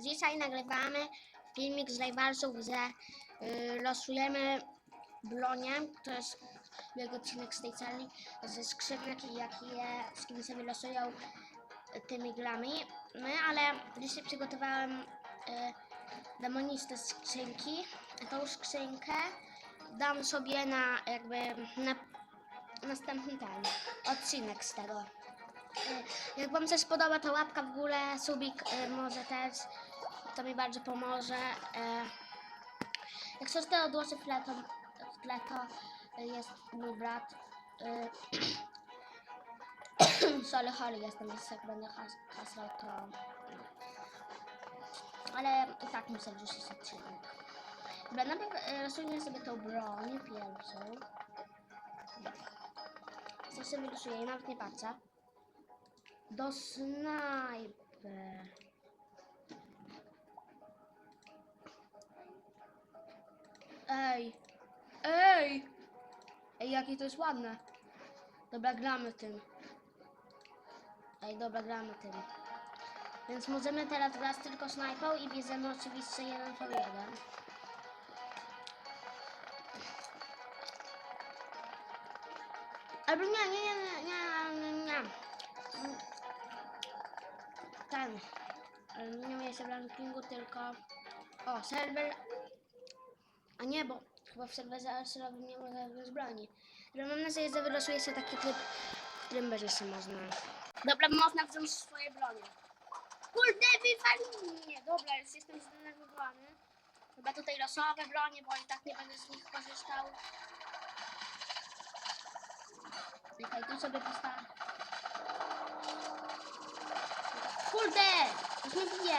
Dzisiaj nagrywamy filmik z rajbalsów, że y, losujemy bronię, to jest jego odcinek z tej celi, ze skrzynek, jakie skiny sobie losują y, tymi grami. My, ale dzisiaj przygotowałem y, demonistę skrzynki. Tą skrzynkę dam sobie na jakby na następny ten odcinek z tego. Y, Jak Wam się spodoba, to łapka w górę, subik y, może też, to mi bardzo pomoże. Y, Jak coś to odłożę w tle, to, w tle, to jest mój brat. Y, Sorry, chory jestem, więc jak będę to... Ale i tak muszę wrzucić odcinek. Dobra, najpierw y, rysujmy sobie tą broń pierwszą. Co sobie rysuję, nawet nie patrzę. Do snajpy. Ej, ej! Ej, jakie to jest ładne. Dobra, gramy tym. Ej, dobra, gramy tym. Więc możemy teraz grać tylko snajpą i bierzemy oczywiście jeden po jeden. Albo nie, nie, nie, nie, nie, nie, nie. Ten. ale Nie miałem się w rankingu, tylko... O, serwer... A nie, bo chyba w serwerze Arsenalowym nie mogę wziąć broni. Ale mam nadzieję, że wylosuje się taki tryb, w którym będzie się można... Dobra, można wziąć swoje bronie. Kurde, wywalili mnie! Dobra, już jestem zdenerwowany. Chyba tutaj losowe bronie, bo i tak nie będę z nich korzystał. Czekaj, tu sobie postawię. Kurde! Już mnie bije!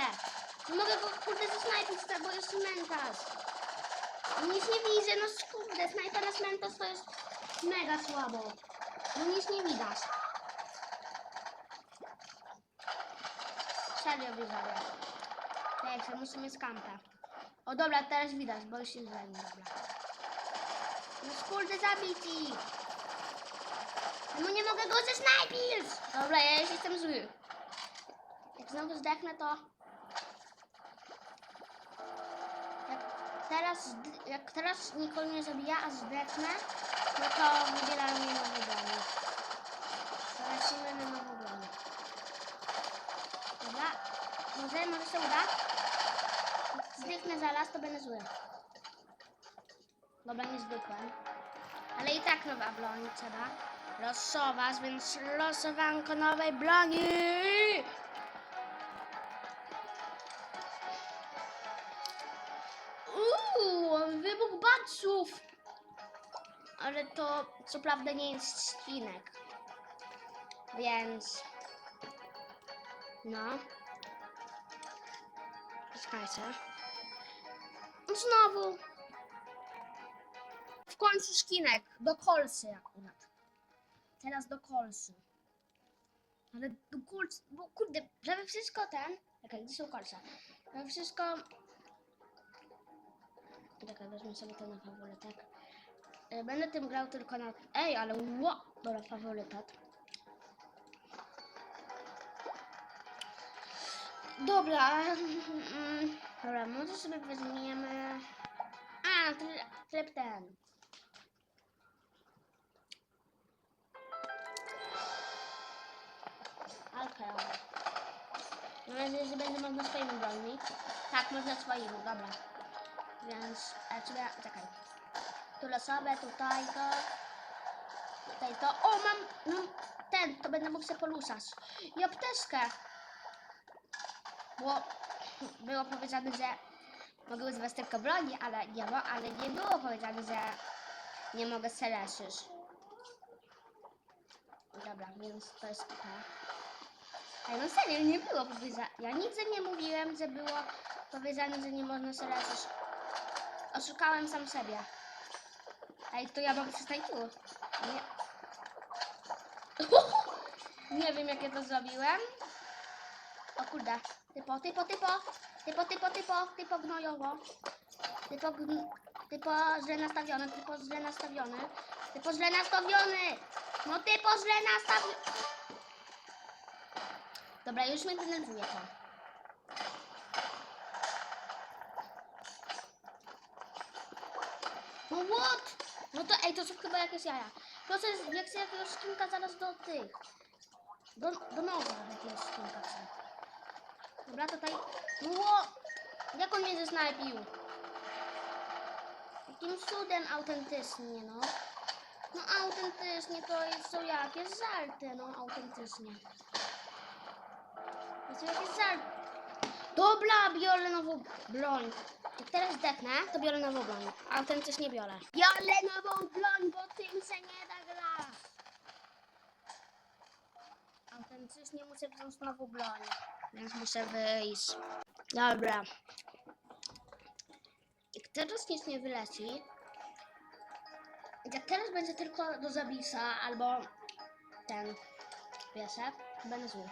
Nie mogę go kurde zasnajpić, bo jest mentas. Nic nie widzę, no kurde, snajpa na mentos to jest mega słabo. No nic nie widać. Serio widzowie. Tak, że musimy z kampa. O dobra, teraz widać, bo już jest zajmie, dobra. No kurde, zabić ich! No nie mogę go zesnajpić! Dobra, ja już jestem zły. Jak znowu zdechnę, to... teraz, jak teraz nikogo nie zabija, a zdechnę, no to wybieramy nowy broń. To lecimy na nową broń. Dobra, może, może się uda? Zdechnę zaraz, to będę zły. Dobra, nie zdechłem. Ale i tak nowa broń trzeba losować, więc losowanko nowej broni. Uuu, wybuch batsów. Ale to co prawda nie jest ścinek. Więc... No. Czekajcie. Znowu. W końcu szkinek. Do kolsy akurat. Teraz do kolsy. Ale do kolsy, bo kurde, prawie wszystko ten... Czekaj, gdzie są kolce? Prawie wszystko... Czekaj, wezmę sobie to na faworytet. E, Będę tym grał tylko na... Ej, ale ło! Dobra, faworytet. Dobra, dobra, może sobie weźmiemy... A, tryb, ten. Okej. Mam nadzieję, że będę można swoimi bronić. Tak, można swoimi, dobra. Więc, ale sobie, czekaj. Tu losowe, tutaj to. Tutaj to. O, mam, mam ten, to będę mógł sobie poruszać. I apteczkę. Bo było powiedziane, że mogę używać tylko broni, ale nie, mo- ale nie było powiedziane, że nie mogę se. Dobra, więc to jest to. Ej, no serio, nie było powiedziane. Ja nigdy nie mówiłem, że było powiedziane, że nie można się leczyć. Oszukałem sam siebie. Ej, to ja mogę przestać tu. Nie. nie wiem, jak ja to zrobiłem. O kurde. Typo, typo, typo. Typo, typo, typo. Typo gnojowo. Typo, gn... typo źle nastawiony. Typo źle nastawiony. Typo źle nastawiony. No typo źle nastawiony. Dobra, już mnie denerwuje to. What? No to ej, to są chyba jakieś jaja. Jest, jak chcę jakiegoś skinka zaraz do tych. Do, do nowa jakiegoś skinka chcę. Dobra, tutaj. No? Jak on mnie zesnajpił? Jakim cudem autentycznie, no. No autentycznie to jest, są jakieś żarty, no autentycznie. To są jakieś żarty. Dobra, biorę nową broń. Jak teraz zdechnę, to biorę nową broń. Autentycznie biorę. Biorę nową broń, bo tym się nie da grać. Autentycznie muszę wziąć nową broń. Więc muszę wyjść. Dobra. Jak teraz nic nie wyleci, jak teraz będzie tylko do zabisa albo ten piesek, to będę zły.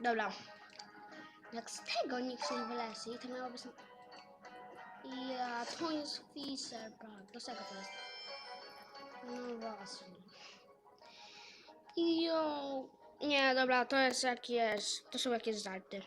Dobra. Jak z tego nic nie wyleci, to miało być... Ja, to jest Fisher, tak. Do czego to jest? No właśnie. Jo. Nie, dobra, to jest jakieś... To są jakieś żarty.